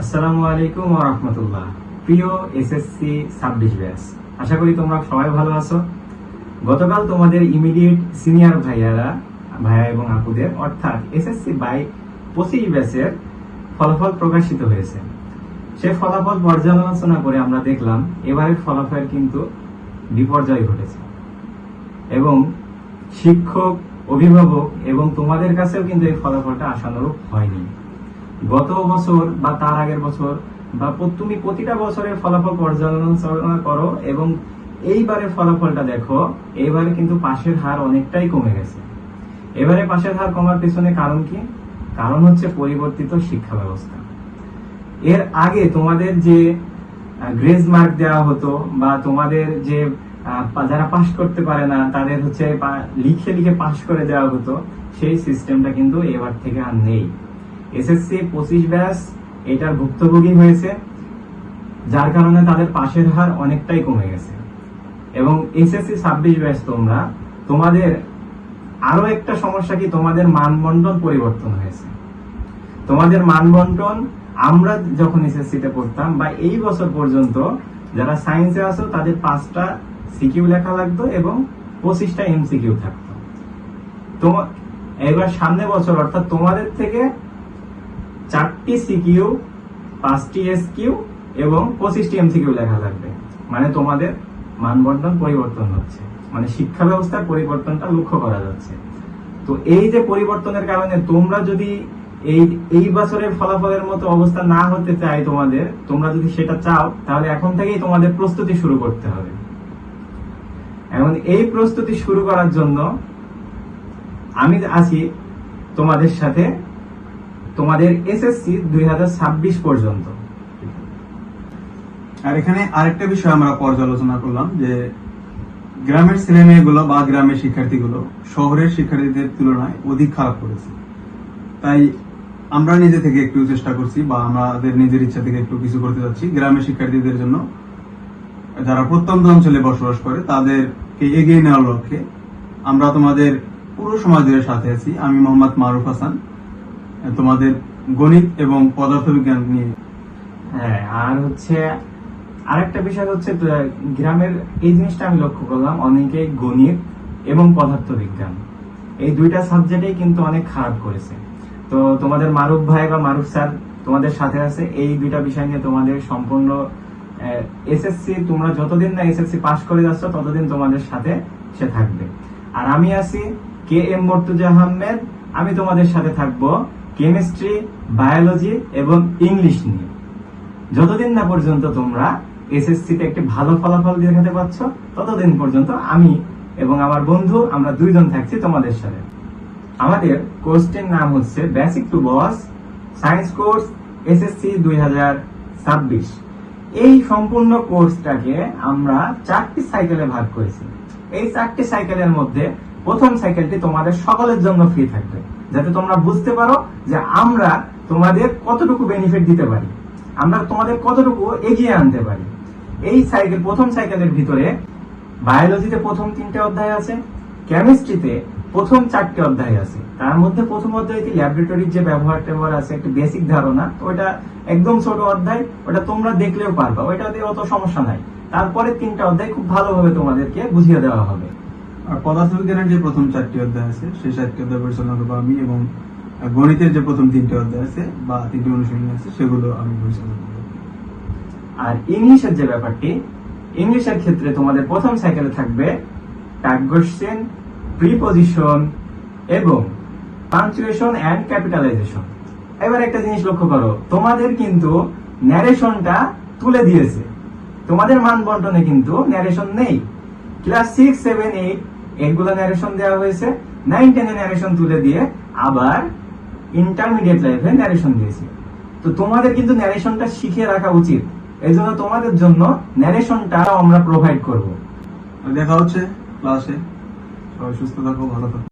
আসসালামু আলাইকুম রাহমাতুল্লাহ। প্রিয় এসএসসি ছাব্বিশ ব্যাচ, আশা করি তোমরা সবাই ভালো আছো। গতকাল তোমাদের ইমিডিয়েট সিনিয়র ভাইয়ারা, ভাইয়া এবং আপুদের, অর্থাৎ এসএসসি বাই পঁচিশ ব্যাচের ফলাফল প্রকাশিত হয়েছে। সে ফলাফল পর্যালোচনা করে আমরা দেখলাম, এবারের ফলাফল কিন্তু বিপর্যয় ঘটেছে। এবং শিক্ষক, অভিভাবক এবং তোমাদের কাছেও কিন্তু এই ফলাফলটা আশানুরূপ হয়নি। গত বছর বা তার আগের বছর বা তুমি প্রতিটা বছরের ফলাফল পর্যালোচনা করো এবং এইবারের ফলাফলটা দেখো, এবারে কিন্তু পাশের হার অনেকটাই কমে গেছে। এবারে পাশের হার কমার পিছনে কারণ কি? কারণ হচ্ছে পরিবর্তিত শিক্ষা ব্যবস্থা। এর আগে তোমাদের যে গ্রেজ মার্ক দেওয়া হতো বা তোমাদের যে যারা পাশ করতে পারে না, তাদের হচ্ছে লিখে লিখে পাশ করে দেওয়া হতো, সেই সিস্টেমটা কিন্তু এবার থেকে আর নেই। এসএসসি পঁচিশ ব্যাস এটার ভুক্তভোগী হয়েছে, যার কারণে তাদের পাশের হার অনেকটাই কমে গেছে। এবং এসএসসি ছাব্বিশ ব্যাস তোমরা, তোমাদের আরও একটা সমস্যা কি, তোমাদের মানবন্টন পরিবর্তন হয়েছে। তোমাদের মানবন্টন, আমরা যখন এসএসসি তে পড়তাম, বা এই বছর পর্যন্ত যারা সায়েন্সে আসো তাদের পাঁচটা সিকিউ লেখা লাগতো এবং পঁচিশটা এমসিকিউ থাকতো। তোমার এবার সামনে বছর, অর্থাৎ তোমাদের থেকে চারটি সিকিউ, পাঁচটি এসকিউ এবং পঁচিশটি এমসিকিউ লেখা লাগবে মানে তোমাদের মানবন্টন পরিবর্তন হচ্ছে। মানে শিক্ষা ব্যবস্থার পরিবর্তনটা লক্ষ্য করা যাচ্ছে। তো এই যে পরিবর্তনের কারণে তোমরা যদি এই এই বছরের ফলাফলের মতো অবস্থা না হতে চায় তোমাদের, তোমরা যদি সেটা চাও, তাহলে এখন থেকেই তোমাদের প্রস্তুতি শুরু করতে হবে। এখন এই প্রস্তুতি শুরু করার জন্য আমি আছি তোমাদের সাথে তোমাদের এসএসসি দুই হাজার ছাব্বিশ পর্যন্ত। আর এখানে আরেকটা বিষয় আমরা পর্যালোচনা করলাম যে গ্রামের ছেলে মেয়েগুলো বা গ্রামের শিক্ষার্থীগুলো শহরের শিক্ষার্থীদের তুলনায় অধিক খারাপ করেছে। তাই আমরা নিজে থেকে একটু চেষ্টা করছি বা আমাদের নিজের ইচ্ছা থেকে একটু কিছু করতে যাচ্ছি। গ্রামের শিক্ষার্থীদের জন্য যারা প্রত্যন্ত অঞ্চলে বসবাস করে, তাদেরকে এগিয়ে নেওয়ার লক্ষ্যে আমরা তোমাদের পুরো সমাজের সাথে আছি। আমি মোহাম্মদ মারুফ হাসান তোমাদের গণিত এবং পদার্থবিজ্ঞান নিয়ে। হ্যাঁ আর হচ্ছে আরেকটা বিষয় হচ্ছে গ্রামের এই জিনিসটা আমি লক্ষ্য করলাম, অনেকেই গণিত এবং পদার্থবিজ্ঞান। এই দুইটা সাবজেক্টেই কিন্তু অনেক খারাপ করেছে। তো তোমাদের মারুফ ভাই বা মারুফ স্যার তোমাদের সাথে আছে, এই দুইটা বিষয় নিয়ে তোমাদের সম্পূর্ণ এসএসসি তোমরা যতদিন না এসএসসি পাশ করে যাচ্ছ, ততদিন তোমাদের সাথে সে থাকবে। আর আমি আছি কে এম মর্তুজা আহমেদ, আমি তোমাদের সাথে থাকব কেমিস্ট্রি, বায়োলজি এবং ইংলিশ নিয়ে। যতদিন না পর্যন্ত তোমরা এসএসসি তে একটি ভালো ফলাফল দেখাতে পারছ, ততদিন পর্যন্ত আমি এবং আমার বন্ধু, আমরা দুইজন থাকছি তোমাদের সাথে। আমাদের কোর্সটির নাম হচ্ছে basic to boss science course SSC দুই হাজার ছাব্বিশ। এই সম্পূর্ণ কোর্সটাকে আমরা চারটি সাইকেলে ভাগ করেছি। এই চারটি সাইকেলের মধ্যে প্রথম সাইকেলটি তোমাদের সকলের জন্য ফ্রি থাকবে। যাতে তোমরা বুঝতে পারো যে আমরা তোমাদের কতটুকু বেনিফিট দিতে পারি। আমরা তোমাদের কতটুকু এগিয়ে আনতে পারি। এই সাইকেল প্রথম সাইকেলের ভিতরে বায়োলজিতে প্রথম তিনটে অধ্যায় আছে কেমিস্ট্রিতে প্রথম চারটে অধ্যায় আছে। তার মধ্যে প্রথম অধ্যায়তে ল্যাবরেটরির যে ব্যবহার ট্যাবহার আছে, একটা বেসিক ধারণা ওটা একদম ছোট অধ্যায়, ওটা তোমরা দেখলেও পারবা, ওইটাতে অত সমস্যা নাই। তারপরে তিনটা অধ্যায় খুব ভালোভাবে তোমাদেরকে বুঝিয়ে দেওয়া হবে। পদার্থবিজ্ঞানের যে প্রথম চারটি অধ্যায় আছে, সেই চারটি অধ্যায় পরিচালনা করব আমি এবং গণিতের যে প্রথম তিনটি অধ্যায় আছে বা তিনটি অনুশীলনী আছে, সেগুলো আমি পরিচালনা করব। আর ইংলিশের যে ব্যাপারটি, ইংলিশের ক্ষেত্রে তোমাদের প্রথম সাইকেলে থাকবে টাইপ কোশ্চেন প্রিপোজিশন এবং পাঞ্চুয়েশন এন্ড ক্যাপিটালাইজেশন এবার একটা জিনিস লক্ষ্য করো, তোমাদের কিন্তু ন্যারেশনটা তুলে দিয়েছে। তোমাদের মান বন্টনে কিন্তু ন্যারেশন নেই। ক্লাস সিক্স সেভেন এইট এগুলো ন্যারেশন দেওয়া হয়েছে নাইন টেনে ন্যারেশন তুলে দিয়ে আবার ইন্টারমিডিয়েট লাইফে ন্যারেশন দিয়েছে। তো তোমাদের কিন্তু ন্যারেশনটা শিখে রাখা উচিত। এই জন্য তোমাদের জন্য ন্যারেশনটা আমরা প্রোভাইড করব। দেখা হচ্ছে ক্লাসে সবাই সুস্থ থাকো, ভালো থাকো।